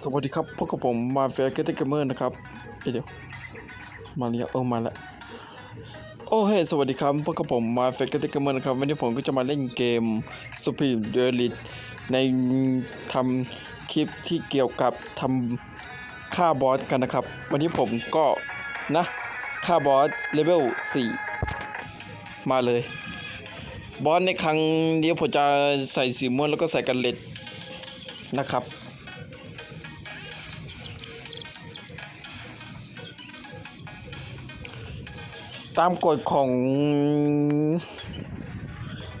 สวัสดีครับพบกับผมมาเฟียเกตเกมเมอร์นะครับเดี๋ยวมาเรียเออมาแล้วโอ้เฮ้สวัสดีครับพบกับผมมาเฟียเกตเกมเมอร์นะครับวันนี้ผมก็จะมาเล่นเกม Supreme Duelist ในทำคลิปที่เกี่ยวกับทำฆ่าบอสกันนะครับ วันนี้ผมก็นะฆ่าบอสเลเวล4 มาเลย บอสในครั้งนี้ผมจะใส่สีม่วงแล้วก็ใส่กันเล็ดนะครับ ตามกฎของ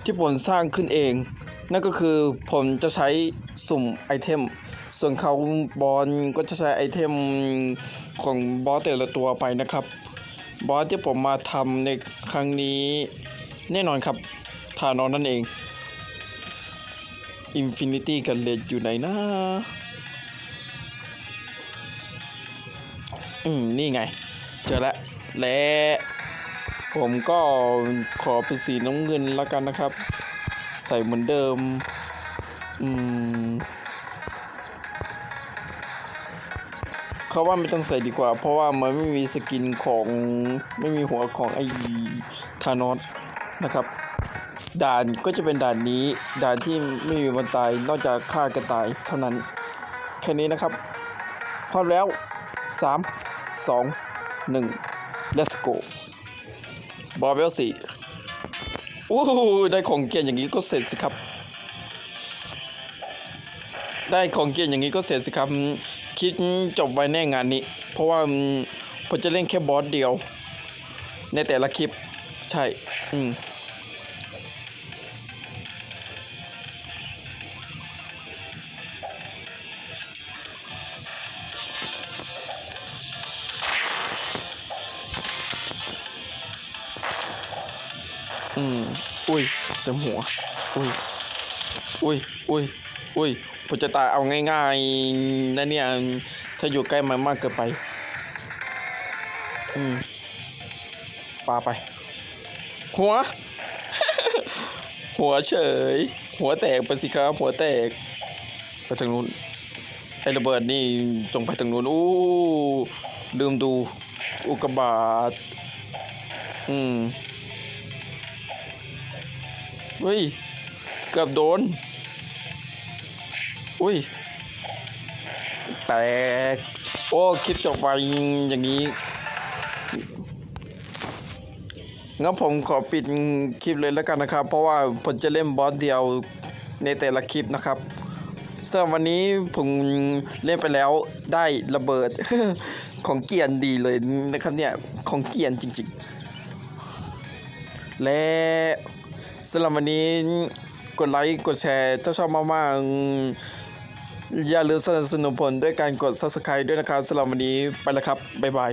ที่ผมสร้างขึ้นเอง นั่นก็คือผมจะใช้สุ่มไอเทม ส่วนเขาบอลก็จะใช้ไอเทมของบอสแต่ละตัวไปนะครับ บอสที่ผมมาทำในครั้งนี้แน่นอนครับทานอนนั่นเอง Infinity กันเลดอยู่ไหนนะอืม นี่ไง เจอแล้วและ ผมก็ขอเป็นสีน้ำเงินแล้วกันนะครับ ใส่เหมือนเดิม อืมเขาว่าไม่ต้องใส่ดีกว่า เพราะว่ามันไม่มีสกินของไม่มีหัวของไอ้ธานอสนะครับ ด่านก็จะเป็นด่านนี้ ด่านที่ไม่มีวันตาย นอกจากฆ่ากระต่ายเท่านั้น แค่นี้นะครับพร้อมแล้ว 3 2 1 let's go บอเบลสี่โอ้โหได้ของเกียนอย่างนี้ก็เสร็จสิครับ ได้ของเกียนอย่างนี้ก็เสร็จสิครับ คิดจบไว้แน่งานนี้ เพราะว่าผมจะเล่นแค่บอสเดียว ในแต่ละคลิป ใช่ อืม อืมอุ้ยเต็มหัว อุ้ย อุ้ย อุ้ย อุ้ยผมจะตายเอาง่ายๆนะเนี่ย ถ้าอยู่ใกล้มันมากเกินไป อืมปาไป หัว หัวเฉย หัวแตกไปสิครับ หัวแตก ไปทางนู้น ไอ้ระเบิดนี่จงไปทางนู้น อู้ลืมดู อุกบาตอืม เฮ้ย เกือบโดน อุ้ย แตก โอ้ คลิปจบไปอย่างนี้ งั้นผมขอปิดคลิปเลยแล้วกันนะครับ เพราะว่าผมจะเล่นบอสเดียวในแต่ละคลิปนะครับสำหรับวันนี้ผมเล่นไปแล้วได้ระเบิด ของเกียนดีเลยนะครับเนี่ย ของเกียนจริงๆ และ สำหรับวันนี้กดไลค์กดแชร์ถ้าชอบมากๆอย่าลืมสนับสนุนผลด้วยการกด subscribe ด้วยนะครับสำหรับวันนี้ไปแล้วครับ บ๊ายบาย